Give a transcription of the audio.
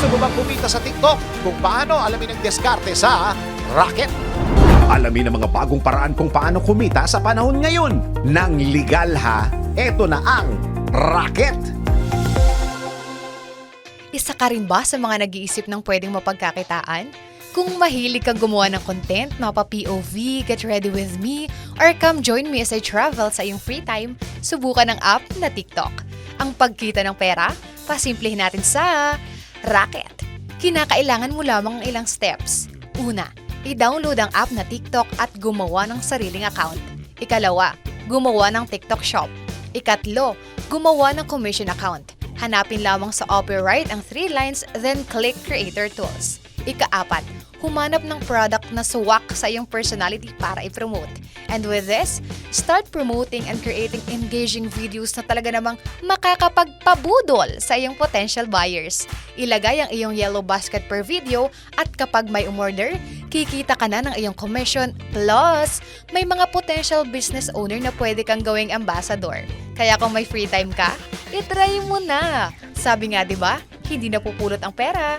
Gusto mo bang kumita sa TikTok? Kung paano, alamin ang diskarte sa Rocket. Alamin ang mga bagong paraan kung paano kumita sa panahon ngayon. Nang legal ha, eto na ang Rocket. Isa ka rin ba sa mga nag-iisip ng pwedeng mapagkakitaan? Kung mahilig kang gumawa ng content, mapa-POV, get ready with me, or come join me as I travel sa iyong free time, subukan ang app na TikTok. Ang pagkita ng pera, pasimplihin natin sa Rocket. Kinakailangan mo lamang ang ilang steps. Una, i-download ang app na TikTok at gumawa ng sariling account. Ikalawa, gumawa ng TikTok shop. Ikatlo, gumawa ng commission account. Hanapin lamang sa Operate ang three lines, then click Creator Tools. Ikaapat, humanap ng product na suwak sa iyong personality para i-promote. And with this, start promoting and creating engaging videos na talaga namang makakapagpabudol sa iyong potential buyers. Ilagay ang iyong yellow basket per video at kapag may umorder, kikita ka na ng iyong commission plus may mga potential business owner na pwede kang gawing ambassador. Kaya kung may free time ka, itry mo na. Sabi nga 'di ba, hindi napupulot ang pera.